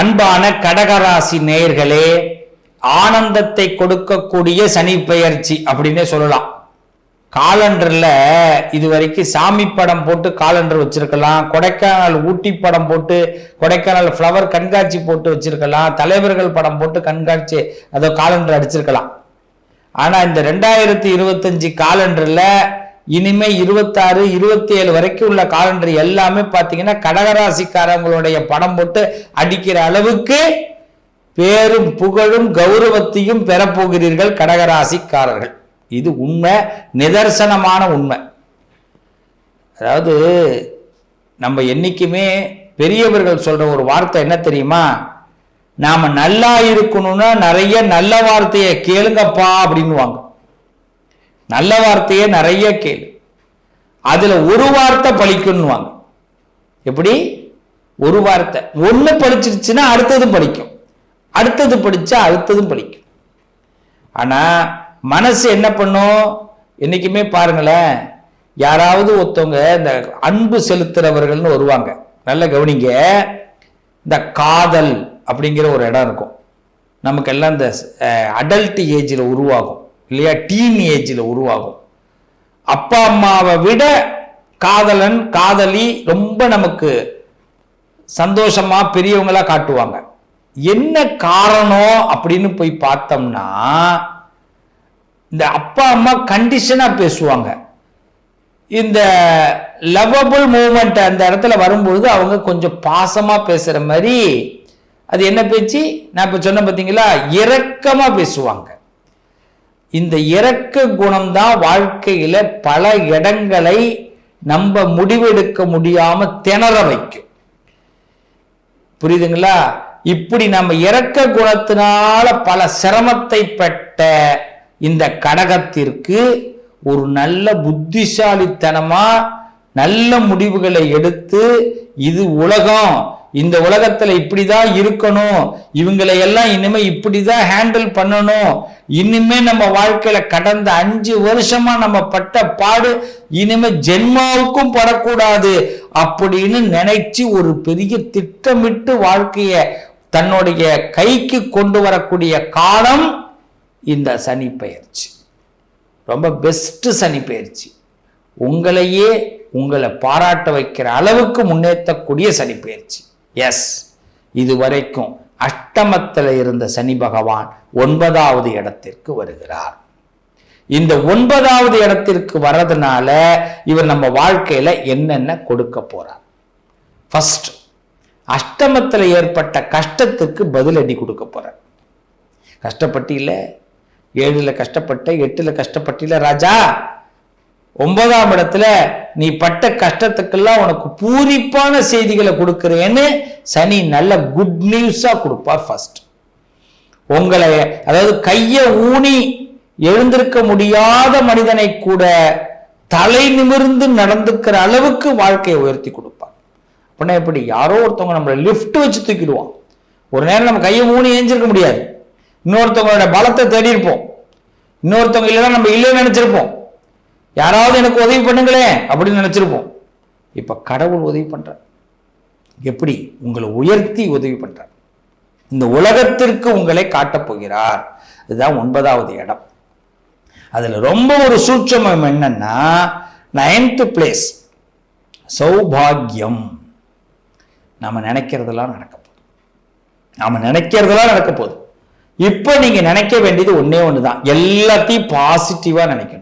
அன்பான கடகராசி நேயர்களே ஆனந்தத்தை கொடுக்கக்கூடிய சனி பெயர்ச்சி அப்படின்னே சொல்லலாம். காலண்டர்ல இது வரைக்கும் சாமி படம் போட்டு காலண்டர் வச்சிருக்கலாம் கொடைக்கானல் ஊட்டி படம் போட்டு கொடைக்கானல் ஃப்ளவர் கண்காட்சி போட்டு வச்சிருக்கலாம் தலைவர்கள் படம் போட்டு கண்காட்சி அதோ காலண்டர் அடிச்சிருக்கலாம். ஆனா இந்த ரெண்டாயிரத்தி இருபத்தஞ்சு காலண்டர்ல இனிமே இருபத்தாறு இருபத்தி ஏழு வரைக்கும் உள்ள காலண்டர் எல்லாமே பார்த்தீங்கன்னா கடகராசிக்காரங்களுடைய படம் போட்டு அடிக்கிற அளவுக்கு பேரும் புகழும் கௌரவத்தையும் பெறப்போகிறீர்கள் கடகராசிக்காரர்கள். இது உண்மை நிதர்சனமான உண்மை. அதாவது நம்ம என்றைக்குமே பெரியவர்கள் சொல்ற ஒரு வார்த்தை என்ன தெரியுமா? நாம நல்லா இருக்கணும்னா நிறைய நல்ல வார்த்தையை கேளுங்கப்பா அப்படின்னுவாங்க. நல்ல வார்த்தையே நிறைய கேளு. அதில் ஒரு வார்த்தை பழிக்கணுவாங்க எப்படி? ஒரு வார்த்தை. ஒன்று படிச்சிருச்சுன்னா அடுத்ததும் படிக்கும் அடுத்தது படித்தா அடுத்ததும் படிக்கும் ஆனால் மனசு என்ன பண்ணும்? என்றைக்குமே பாருங்களேன் யாராவது ஒருத்தவங்க இந்த அன்பு செலுத்துறவர்கள்னு வருவாங்க. நல்ல கவனிங்க. இந்த காதல் அப்படிங்கிற ஒரு இடம் இருக்கும். நமக்கெல்லாம் இந்த அடல்ட் ஏஜில் உருவாகும். இல்லையா டீன் ஏஜில் உருவாகும். அப்பா அம்மாவை விட காதலன் காதலி ரொம்ப நமக்கு சந்தோஷமா பெரியவங்களா காட்டுவாங்க. என்ன காரணம் அப்படின்னு போய் பார்த்தோம்னா இந்த அப்பா அம்மா கண்டிஷனாக பேசுவாங்க. இந்த லவ்வபிள் மூமெண்ட் அந்த இடத்துல வரும்பொழுது அவங்க கொஞ்சம் பாசமாக பேசுகிற மாதிரி அது என்ன பேச்சு? நான் இப்போ சொன்ன பார்த்தீங்களா இரக்கமாக பேசுவாங்க. இந்த இரக்க குணம்தான் வாழ்க்கையில பல இடங்களை நம்ம முடிவெடுக்க முடியாம திணற வைக்கும். புரியுதுங்களா? இப்படி நம்ம இறக்க குணத்தினால பல சிரமத்தை பெற்ற இந்த கடகத்திற்கு ஒரு நல்ல புத்திசாலித்தனமா நல்ல முடிவுகளை எடுத்து இது உலகம் இந்த உலகத்துல இப்படிதான் இருக்கணும். இவங்களை எல்லாம் இனிமே இப்படிதான் ஹேண்டில் பண்ணணும். இனிமே நம்ம வாழ்க்கையில கடந்த அஞ்சு வருஷமா நம்ம பட்ட பாடு இனிமே ஜென்மாவுக்கும் படக்கூடாது அப்படின்னு நினைச்சு ஒரு பெரிய திட்டமிட்டு வாழ்க்கைய தன்னுடைய கைக்கு கொண்டு வரக்கூடிய காலம் இந்த சனி பயிற்சி. ரொம்ப பெஸ்ட் சனி பயிற்சி. உங்களையே உங்களை பாராட்ட வைக்கிற அளவுக்கு முன்னேற்றக்கூடிய சனி பயிற்சி. எஸ் இதுவரைக்கும் அஷ்டமத்தில் இருந்த சனி பகவான் ஒன்பதாவது இடத்திற்கு வருகிறார். இந்த ஒன்பதாவது இடத்திற்கு வர்றதுனால இவர் நம்ம வாழ்க்கையில என்னென்ன கொடுக்க போறார்? ஃபர்ஸ்ட் அஷ்டமத்தில் ஏற்பட்ட கஷ்டத்துக்கு பதிலடி கொடுக்க போறார். கஷ்டப்பட்டியில ஏழுல கஷ்டப்பட்ட எட்டுல கஷ்டப்பட்டியில் ராஜா ஒன்பதாம் இடத்துல நீ பட்ட கஷ்டத்துக்கெல்லாம் உனக்கு பூரிப்பான செய்திகளை கொடுக்குறேன்னு சனி நல்ல குட் நியூஸா கொடுப்பார் ஃபர்ஸ்ட் உங்களை அதாவது கையை ஊனி எழுந்திருக்க முடியாத மனிதனை கூட தலை நிமிர்ந்து நடந்துக்கிற அளவுக்கு வாழ்க்கையை உயர்த்தி கொடுப்பார். அப்படின்னா எப்படி? யாரோ ஒருத்தவங்க நம்மளை லிஃப்ட் வச்சு தூக்கிடுவான். ஒரு நேரம் நம்ம கையை ஊனி ஏஞ்சிருக்க முடியாது. இன்னொருத்தவங்களோட பலத்தை தேடி இருப்போம் இன்னொருத்தவங்க இல்லைன்னா நம்ம இல்லைன்னு நினைச்சிருப்போம். யாராவது எனக்கு உதவி பண்ணுங்களேன் அப்படின்னு நினச்சிருப்போம். இப்போ கடவுள் உதவி பண்ணுறார் எப்படி? உங்களை உயர்த்தி உதவி பண்ணுறார் இந்த உலகத்திற்கு உங்களை காட்டப் போகிறார். இதுதான் ஒன்பதாவது இடம். அதில் ரொம்ப ஒரு சூட்சமம் என்னன்னா நைன்த்து பிளேஸ் சௌபாகியம். நம்ம நினைக்கிறதெல்லாம் நடக்க போகுது. நாம் நினைக்கிறதெல்லாம் நடக்க போகுது. இப்போ நீங்கள் நினைக்க வேண்டியது ஒன்றே ஒன்று தான் எல்லாத்தையும் பாசிட்டிவாக நினைக்கணும்.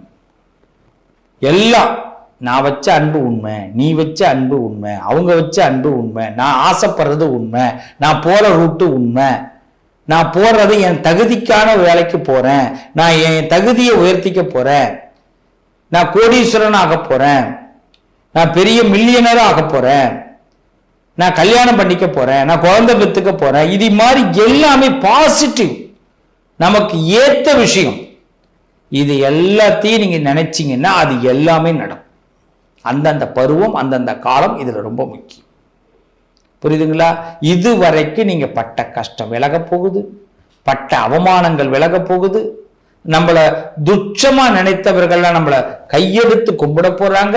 எல்லாம் நான் வச்ச அன்பு உண்மை நீ வச்ச அன்பு உண்மை அவங்க வச்ச அன்பு உண்மை நான் ஆசைப்படுறது உண்மை நான் போகிற ரூட்டு உண்மை நான் போடுறது என் தகுதிக்கான வேலைக்கு போகிறேன் நான் என் தகுதியை உயர்த்திக்க போகிறேன் நான் கோடீஸ்வரன் ஆக போகிறேன் நான் பெரிய மில்லியனரும் ஆக போகிறேன் நான் கல்யாணம் பண்ணிக்க போகிறேன் நான் குழந்தை பெற்றுக்க போகிறேன் இது மாதிரி எல்லாமே பாசிட்டிவ் நமக்கு ஏற்ற விஷயம். இது எல்லாத்தையும் நீங்கள் நினச்சிங்கன்னா அது எல்லாமே நடக்கும். அந்தந்த பருவம் அந்தந்த காலம் இதில் ரொம்ப முக்கியம். புரியுதுங்களா? இது வரைக்கும் நீங்கள் பட்ட கஷ்டம் விலகப் போகுது. பட்ட அவமானங்கள் விலகப் போகுது. நம்மளை துச்சமாக நினைத்தவர்கள்லாம் நம்மளை கையெடுத்து கும்பிட போகிறாங்க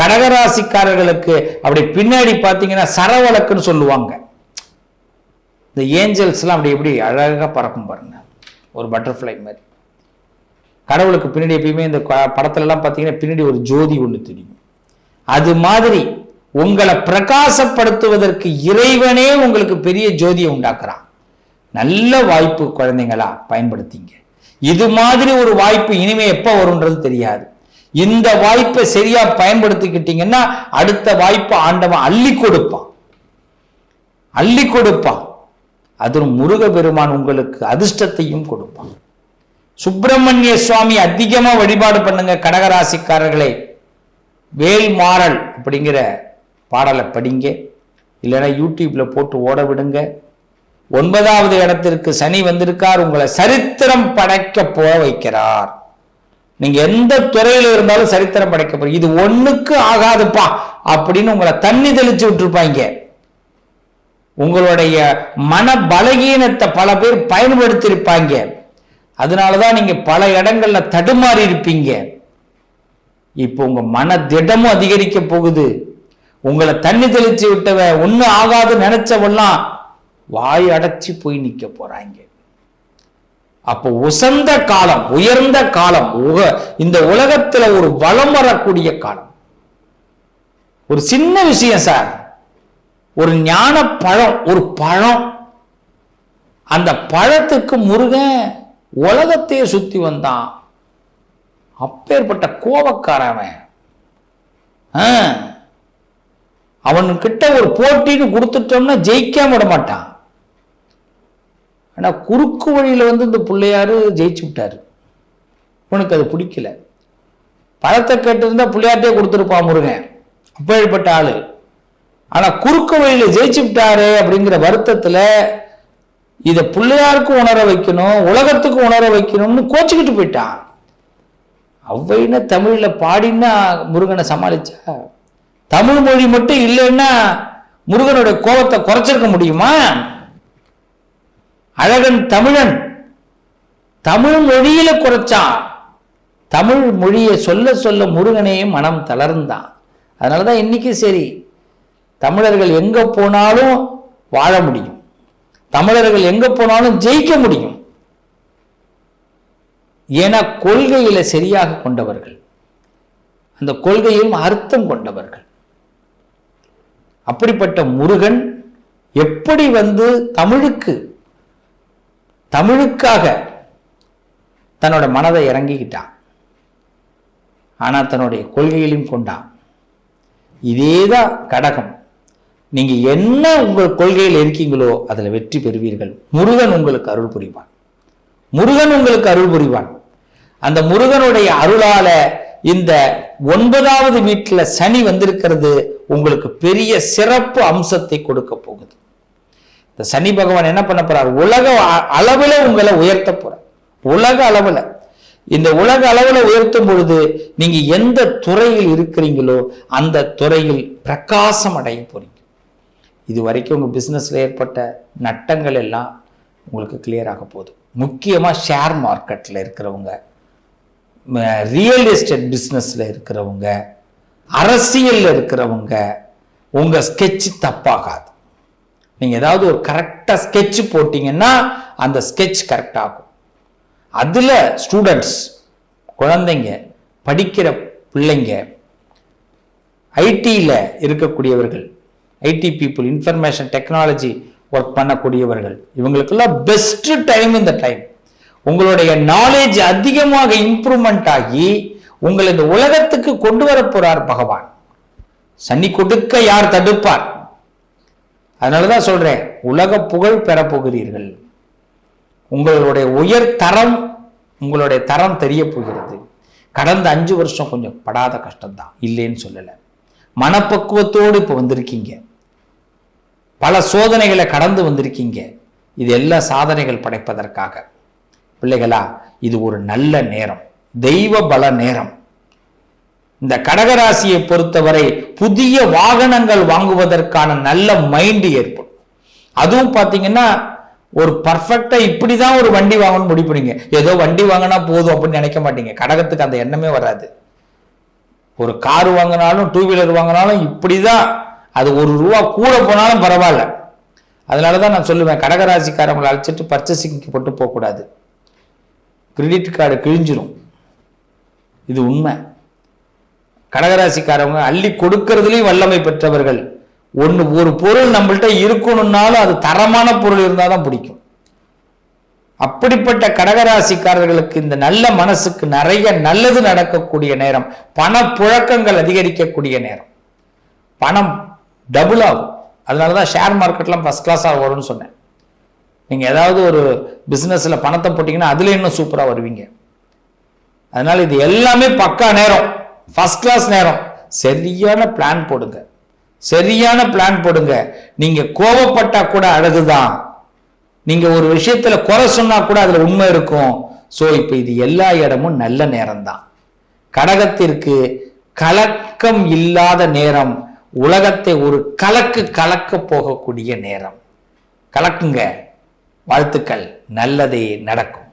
கடகராசிக்காரர்களுக்கு அப்படி பின்னாடி பார்த்தீங்கன்னா சரவழக்குன்னு சொல்லுவாங்க. இந்த ஏஞ்சல்ஸ்லாம் அப்படி எப்படி அழகாக பறக்கும் பாருங்க. ஒரு பட்டர்ஃப்ளை மாதிரி. கடவுளுக்கு பின்னாடி எப்பயுமே இந்த படத்துலலாம் பார்த்தீங்கன்னா பின்னாடி ஒரு ஜோதி ஒன்று தெரியும். அது மாதிரி உங்களை பிரகாசப்படுத்துவதற்கு இறைவனே உங்களுக்கு பெரிய ஜோதியை உண்டாக்குறான். நல்ல வாய்ப்பு குழந்தைங்களா பயன்படுத்திங்க. இது மாதிரி ஒரு வாய்ப்பு இனிமே எப்போ வரும்ன்றது தெரியாது. இந்த வாய்ப்பை சரியா பயன்படுத்திக்கிட்டீங்கன்னா அடுத்த வாய்ப்பை ஆண்டவன் அள்ளி கொடுப்பான். அள்ளி கொடுப்பான். அதுவும் முருகபெருமான் உங்களுக்கு அதிர்ஷ்டத்தையும் கொடுப்பான். சுப்பிரமணிய சுவாமி அதிகமா வழிபாடு பண்ணுங்க கடகராசிக்காரர்களே. வேல்மாறல் அப்படிங்கிற பாடலை படிங்க. இல்லைன்னா யூடியூப்ல போட்டு ஓட விடுங்க. ஒன்பதாவது இடத்திற்கு சனி வந்திருக்கார். உங்களை சரித்திரம் படைக்க போக வைக்கிறார். நீங்க எந்த துறையில இருந்தாலும் சரித்திரம் படைக்க போற இது ஒண்ணுக்கு ஆகாதுப்பா அப்படின்னு உங்களை தண்ணி தெளிச்சு விட்டுருப்பாங்க. உங்களுடைய மன பலகீனத்தை பல பேர் பயன்படுத்தியிருப்பாங்க. அதனாலதான் நீங்க பல இடங்கள்ல தடுமாறி இருப்பீங்க. இப்போ உங்க மன திடமும் அதிகரிக்க போகுது. உங்களை தண்ணி தெளிச்சு விட்டவ ஒன்றும் ஆகாது நினைச்சவெல்லாம் வாய் அடைச்சி போய் நிற்க போறாங்க. அப்போ உசந்த காலம் உயர்ந்த காலம் உக- இந்த உலகத்துல ஒரு வளம் வரக்கூடிய காலம். ஒரு சின்ன விஷயம் சார். ஒரு ஞான பழம் ஒரு பழம். அந்த பழத்துக்கு முருகன் உலகத்தையே சுத்தி வந்தான். அப்பேற்பட்ட கோபக்காரவன் அவன். ஆ. அவன்கிட்ட ஒரு போட்டின்னு கொடுத்துட்டோம்னா ஜெயிக்காம விட மாட்டான். ஆனா குறுக்கு வழியில வந்து இந்த பிள்ளையாரு ஜெயிச்சு விட்டாரு. உனக்கு அது பிடிக்கல. பழத்தை கேட்டிருந்தா பிள்ளையார்ட்டே கொடுத்துருப்பான் முருகன். அப்பேற்பட்ட ஆளு. ஆனா குறுக்கு வழியில ஜெயிச்சு விட்டாரு அப்படிங்கிற வருத்தத்துல இதை பிள்ளையாருக்கும் உணர வைக்கணும் உலகத்துக்கும் உணர வைக்கணும்னு கோச்சிக்கிட்டு போயிட்டான். அவ்வைன்னு தமிழில் பாடினா முருகனை சமாளிச்சா? தமிழ் மொழி மட்டும் இல்லைன்னா முருகனுடைய கோபத்தை குறைச்சிருக்க முடியுமா? அழகன் தமிழன் தமிழ் மொழியில குறைச்சான். தமிழ் மொழியை சொல்ல சொல்ல முருகனே மனம் தளர்ந்தான். அதனாலதான் இன்னைக்கு சரி தமிழர்கள் எங்க போனாலும் வாழ முடியும். தமிழர்கள் எங்க போனாலும் ஜெயிக்க முடியும். ஏன்னா கொள்கையில சரியாக கொண்டவர்கள். அந்த கொள்கையும் அர்த்தம் கொண்டவர்கள். அப்படிப்பட்ட முருகன் எப்படி வந்து தமிழுக்கு தமிழுக்காக தன்னோட மனதை இறங்கிக்கிட்டான். ஆனால் தன்னுடைய கொள்கையிலும் கொண்டான். இதேதான் கடகம். நீங்க என்ன உங்கள் கொள்கையில் இருக்கீங்களோ அதில் வெற்றி பெறுவீர்கள். முருகன் உங்களுக்கு அருள் புரிவான். முருகன் உங்களுக்கு அருள் புரிவான். அந்த முருகனுடைய அருளால இந்த ஒன்பதாவது வீட்டில் சனி வந்திருக்கிறது உங்களுக்கு பெரிய சிறப்பு அம்சத்தை கொடுக்க போகுது. இந்த சனி பகவான் என்ன பண்ண போறார்? உலக அ- உங்களை உயர்த்த போறார். உலக அளவில். இந்த உலக அளவில் உயர்த்தும் பொழுது நீங்க எந்த துறையில் இருக்கிறீங்களோ அந்த துறையில் பிரகாசம் அடைய போறீங்க. இது வரைக்கும் உங்கள் பிஸ்னஸில் ஏற்பட்ட நட்டங்கள் எல்லாம் உங்களுக்கு கிளியர் ஆக போகுது. முக்கியமாக ஷேர் மார்க்கெட்டில் இருக்கிறவங்க ரியல் எஸ்டேட் பிஸ்னஸில் இருக்கிறவங்க அரசியலில் இருக்கிறவங்க உங்கள் ஸ்கெட்ச் தப்பாகாது. நீங்கள் ஏதாவது ஒரு கரெக்டாக ஸ்கெட்ச் போட்டிங்கன்னா அந்த ஸ்கெட்ச் கரெக்டாகும் அதில் ஸ்டூடெண்ட்ஸ் குழந்தைங்க படிக்கிற பிள்ளைங்க ஐடியில் இருக்கக்கூடியவர்கள் IT people information technology work பண்ணக்கூடியவர்கள். இவங்களுக்கெல்லாம் பெஸ்ட் டைம் இந்த டைம் உங்களுடைய நாலேஜ் அதிகமாக இம்ப்ரூவ்மெண்ட் ஆகி உங்களை இந்த உலகத்துக்கு கொண்டு வர போறார் பகவான். சனி கொடுக்க யார் தடுப்பார்? அதனாலதான் சொல்றேன் உலக புகழ் பெறப்போகிறீர்கள் உங்களுடைய உயர் தரம் உங்களுடைய தரம் தெரிய போகிறது. கடந்த அஞ்சு வருஷம் கொஞ்சம் படாத கஷ்டம்தான். இல்லைன்னு சொல்லலை. மனப்பக்குவத்தோடு இப்போ வந்திருக்கீங்க. பல சோதனைகளை கடந்து வந்திருக்கீங்க. இது எல்லா சாதனைகள் படைப்பதற்காக. பிள்ளைகளா இது ஒரு நல்ல நேரம். தெய்வ பல நேரம். இந்த கடகராசியை பொறுத்தவரை புதிய வாகனங்கள் வாங்குவதற்கான நல்ல மைண்ட் ஏற்படும். அதுவும் பார்த்தீங்கன்னா ஒரு பர்ஃபெக்ட்டாக இப்படி தான் ஒரு வண்டி வாங்கணும்னு முடிவு ஏதோ வண்டி வாங்கினா போதும் அப்படின்னு நினைக்க மாட்டீங்க. கடகத்துக்கு அந்த எண்ணமே வராது. ஒரு கார் வாங்கினாலும் டூ வீலர் வாங்கினாலும் இப்படி தான் அது ஒரு ரூபா கூட போனாலும் பரவாயில்ல. அதனால தான் நான் சொல்லுவேன் கடகராசிக்காரங்களை அழைச்சிட்டு பர்ச்சேசிங்க்கு போட்டு போகக்கூடாது. கிரெடிட் கார்டு கிழிஞ்சிரும். இது உண்மை. கடகராசிக்காரவங்க அள்ளி கொடுக்கறதுலேயும் வல்லமை பெற்றவர்கள். ஒன்று ஒரு பொருள் நம்மள்ட்ட இருக்கணும்னாலும் அது தரமான பொருள் இருந்தால் தான் பிடிக்கும். அப்படிப்பட்ட கடகராசிக்காரர்களுக்கு இந்த நல்ல மனசுக்கு நிறைய நல்லது நடக்கக்கூடிய நேரம். பணப்புழக்கங்கள் அதிகரிக்கக்கூடிய நேரம். பணம் டபுள் ஆகும். அதனால தான் ஷேர் மார்க்கெட்லாம் ஃபஸ்ட் கிளாஸாக வரும்னு சொன்னேன். நீங்கள் ஏதாவது ஒரு பிஸ்னஸில் பணத்தை போட்டிங்கன்னா அதில் இன்னும் சூப்பராக வருவீங்க. அதனால் இது எல்லாமே பக்கா நேரம். ஃபஸ்ட் கிளாஸ் நேரம். சரியான பிளான் போடுங்க. சரியான பிளான் போடுங்க. நீங்கள் கோவப்பட்டால் கூட அழகு தான் நீங்கள் ஒரு விஷயத்தில் குறை சொன்னால் கூட அதில் உண்மை இருக்கும். ஸோ இப்போ இது எல்லா இடமும் நல்ல நேரம் தான் கடகத்திற்கு கலக்கம் இல்லாத நேரம். உலகத்தை ஒரு கலக்கு கலக்க போகக்கூடிய நேரம். கலக்குங்க. வாழ்த்துக்கள். நல்லதே நடக்கும்.